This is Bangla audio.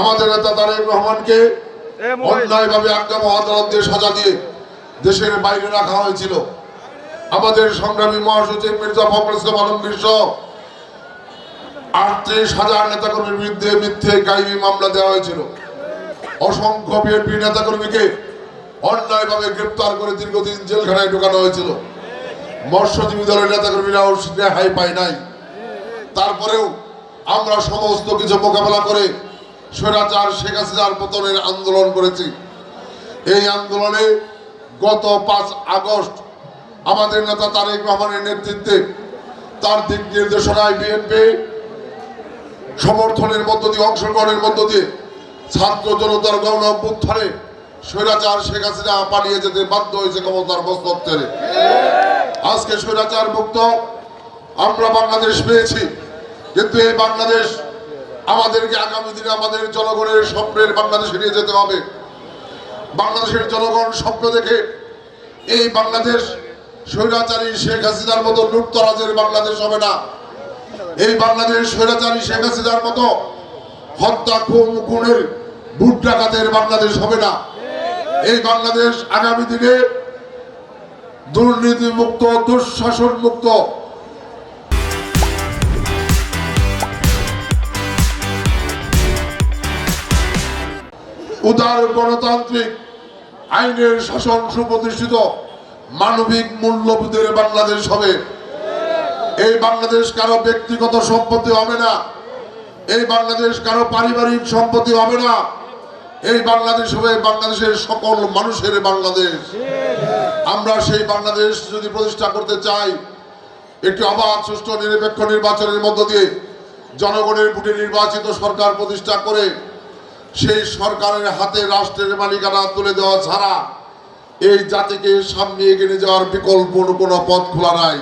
আমাদের নেতা তারেক রহমানকে অন্যায়ভাবে আজ্ঞাম আদালত দিয়ে সাজা দিয়ে দেশের বাইরে রাখা হয়েছিল। আমাদের সংগ্রামী মহাসচিব মির্জা ফখরুল ইসলাম আলমগীর সহ আটত্রিশ হাজার নেতাকর্মীর বিরুদ্ধে মিথ্যে গাইবী মামলা দেওয়া হয়েছিল। অসংখ্য বিএনপি নেতাকর্মীকে অন্যায়ভাবে গ্রেপ্তার করে দীর্ঘদিন জেলখানায় ঢোকানো হয়েছিল। মৎস্যজীবী দলের নেতাকর্মীরাও রেহাই পায় নাই। তারপরেও আমরা সমস্ত কিছু মোকাবেলা করে স্বৈরাচার শেখ হাসিনার পতনের আন্দোলন করেছি। এই আন্দোলনে গত পাঁচ আগস্ট আমাদের নেতা তারেক রহমানের নেতৃত্বে তার দিক নির্দেশনায় বিএনপি সমর্থনের মধ্য দিয়ে, অংশগ্রহণের মধ্য দিয়ে ছাত্র জনতার গণ অভ্যুত্থানে স্বৈরাচার শেখ হাসিনা পালিয়ে যেতে বাধ্য হয়েছে ক্ষমতার ছেড়ে। আজকে স্বৈরাচার মুক্ত আমরা বাংলাদেশ পেয়েছি। কিন্তু এই বাংলাদেশ আমাদেরকে আগামী দিনে আমাদের জনগণের স্বপ্নের বাংলাদেশে নিয়ে যেতে হবে। বাংলাদেশের জনগণ স্বপ্ন দেখে এই বাংলাদেশ স্বৈরাচারী শেখ হাসিনার মতো লুটতরাজের বাংলাদেশ হবে না। এই বাংলাদেশ স্বৈরাচারী শেখ হাসিনার মতো হত্যা, খুন, খুনের বুট ডাকাতের বাংলাদেশ হবে না। এই বাংলাদেশ আগামী দিনে দুর্নীতি মুক্ত দুঃশাসন মুক্ত উদার গণতান্ত্রিক আইনের শাসন সুপ্রতিষ্ঠিত মানবিক মূল্যবোধের বাংলাদেশ হবে। এই বাংলাদেশ কারও ব্যক্তিগত সম্পত্তি হবে না। এই বাংলাদেশ কারও পারিবারিক সম্পত্তি হবে না। এই বাংলাদেশ হবে বাংলাদেশের সকল মানুষের বাংলাদেশ। আমরা সেই বাংলাদেশ যদি প্রতিষ্ঠা করতে চাই, একটি অবাধ, সুষ্ঠু, নিরপেক্ষ নির্বাচনের মধ্য দিয়ে জনগণের ভোটে নির্বাচিত সরকার প্রতিষ্ঠা করে সেই সরকারের হাতে রাষ্ট্রের মালিকানা তুলে দেওয়া ছাড়া এই জাতিকে সামনে এগিয়ে যাওয়ার বিকল্প কোনো পথ খোলা নাই।